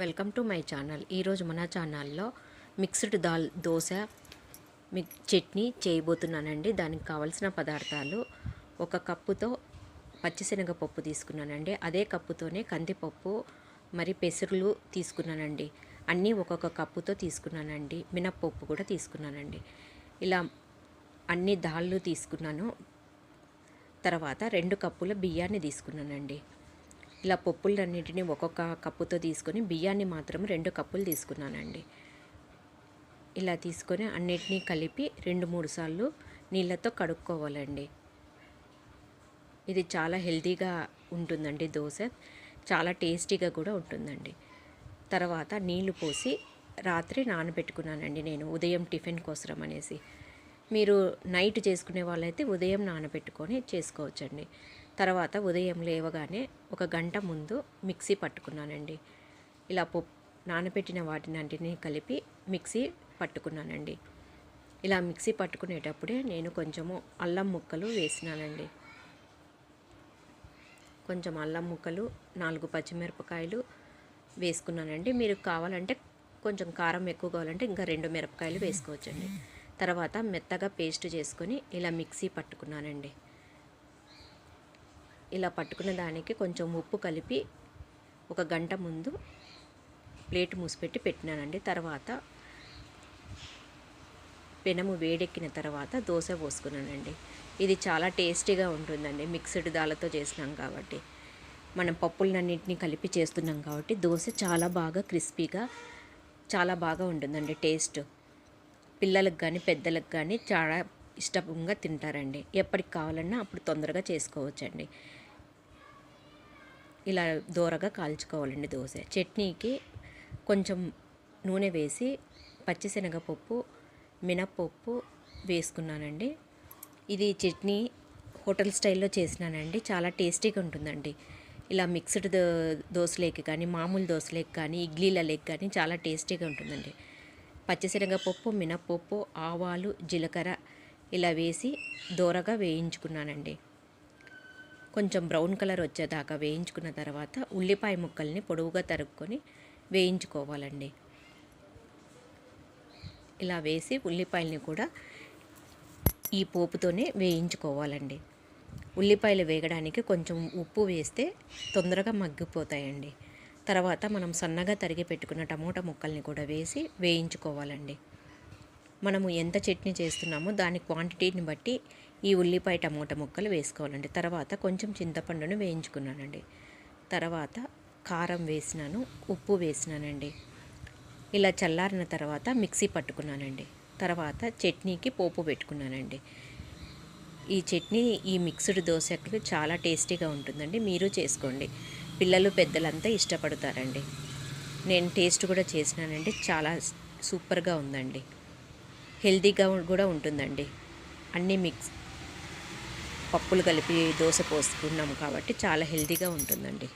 Welcome to my channel. ఈరోజు మన ఛానల్లో మిక్స్డ్ దాల్ దోశ మిక్ చట్నీ చేయబోతున్నానండి. దానికి కావలసిన పదార్థాలు ఒక కప్పుతో పచ్చిశనగపప్పు తీసుకున్నానండి. అదే కప్పుతోనే కందిపప్పు మరి పెసరులు తీసుకున్నానండి. అన్నీ ఒక్కొక్క కప్పుతో తీసుకున్నానండి. మినప్పప్పు కూడా తీసుకున్నానండి. ఇలా అన్ని దాళ్ళు తీసుకున్నాను. తర్వాత రెండు కప్పుల బియ్యాన్ని తీసుకున్నానండి. ఇలా పప్పులన్నింటినీ ఒక్కొక్క కప్పుతో తీసుకొని బియ్యాన్ని మాత్రం రెండు కప్పులు తీసుకున్నానండి. ఇలా తీసుకొని అన్నిటినీ కలిపి రెండు మూడు సార్లు నీళ్ళతో కడుక్కోవాలండి. ఇది చాలా హెల్తీగా ఉంటుందండి దోశ. చాలా టేస్టీగా కూడా ఉంటుందండి. తర్వాత నీళ్ళు పోసి రాత్రి నానబెట్టుకున్నానండి నేను ఉదయం టిఫిన్ కోసరం అనేసి. మీరు నైట్ చేసుకునే వాళ్ళైతే ఉదయం నానబెట్టుకొని చేసుకోవచ్చండి. తర్వాత ఉదయం లేవగానే ఒక గంట ముందు మిక్సీ పట్టుకున్నానండి. ఇలా పప్పు నానబెట్టిన వాటిని కలిపి మిక్సీ పట్టుకున్నానండి. ఇలా మిక్సీ పట్టుకునేటప్పుడే నేను కొంచెము అల్లం ముక్కలు వేసినానండి. కొంచెం అల్లం ముక్కలు నాలుగు పచ్చిమిరపకాయలు వేసుకున్నానండి. మీరు కావాలంటే కొంచెం కారం ఎక్కువ కావాలంటే ఇంకా రెండు మిరపకాయలు వేసుకోవచ్చండి. తర్వాత మెత్తగా పేస్ట్ చేసుకొని ఇలా మిక్సీ పట్టుకున్నానండి. ఇలా పట్టుకున్న దానికి కొంచెం ఉప్పు కలిపి ఒక గంట ముందు ప్లేట్ మూసిపెట్టి పెట్టినానండి. తర్వాత పెనము వేడెక్కిన తర్వాత దోశ పోసుకున్నానండి. ఇది చాలా టేస్టీగా ఉంటుందండి. మిక్స్డ్ దాలతో చేసినాం కాబట్టి. మనం పప్పులన్నింటినీ కలిపి చేస్తున్నాం కాబట్టి దోశ చాలా బాగా క్రిస్పీగా చాలా బాగా ఉంటుందండి టేస్ట్. పిల్లలకు కానీ పెద్దలకు కానీ చాలా ఇష్టంగా తింటారండి. ఎప్పటికి కావాలన్నా అప్పుడు తొందరగా చేసుకోవచ్చండి. ఇలా దూరగా కాల్చుకోవాలండి దోశ. చట్నీకి కొంచెం నూనె వేసి పచ్చిశనగపప్పు మినప్పప్పు వేసుకున్నానండి. ఇది చట్నీ హోటల్ స్టైల్లో చేసినానండి. చాలా టేస్టీగా ఉంటుందండి. ఇలా మిక్స్డ్ దో దోశలేకి కానీ మామూలు దోశలేకి కానీ ఇడ్లీలలోకి కానీ చాలా టేస్టీగా ఉంటుందండి. పచ్చిశనగపప్పు మినప్పప్పు ఆవాలు జీలకర్ర ఇలా వేసి దూరగా వేయించుకున్నానండి. కొంచెం బ్రౌన్ కలర్ వచ్చేదాకా వేయించుకున్న తర్వాత ఉల్లిపాయ ముక్కల్ని పొడవుగా తరుక్కొని వేయించుకోవాలండి. ఇలా వేసి ఉల్లిపాయలని కూడా ఈ పోపుతోనే వేయించుకోవాలండి. ఉల్లిపాయలు వేగడానికి కొంచెం ఉప్పు వేస్తే తొందరగా మగ్గిపోతాయండి. తర్వాత మనం సన్నగా తరిగి పెట్టుకున్న టమోటా ముక్కల్ని కూడా వేసి వేయించుకోవాలండి. మనము ఎంత చట్నీ చేస్తున్నామో దాని క్వాంటిటీని బట్టి ఈ ఉల్లిపాయ టమోటా ముక్కలు వేసుకోవాలండి. తర్వాత కొంచెం చింతపండును వేయించుకున్నానండి. తర్వాత కారం వేసినాను ఉప్పు వేసినానండి. ఇలా చల్లారిన తర్వాత మిక్సీ పట్టుకున్నానండి. తర్వాత చట్నీకి పోపు పెట్టుకున్నానండి. ఈ చట్నీ ఈ మిక్స్డ్ దోశకు చాలా టేస్టీగా ఉంటుందండి. మీరు చేసుకోండి. పిల్లలు పెద్దలంతా ఇష్టపడతారండి. నేను టేస్ట్ కూడా చేసినానండి. చాలా సూపర్గా ఉందండి. హెల్తీగా కూడా ఉంటుందండి. అన్నీ మిక్స్ పప్పులు కలిపి దోశ పోసుకున్నాము కాబట్టి చాలా హెల్తీగా ఉంటుందండి.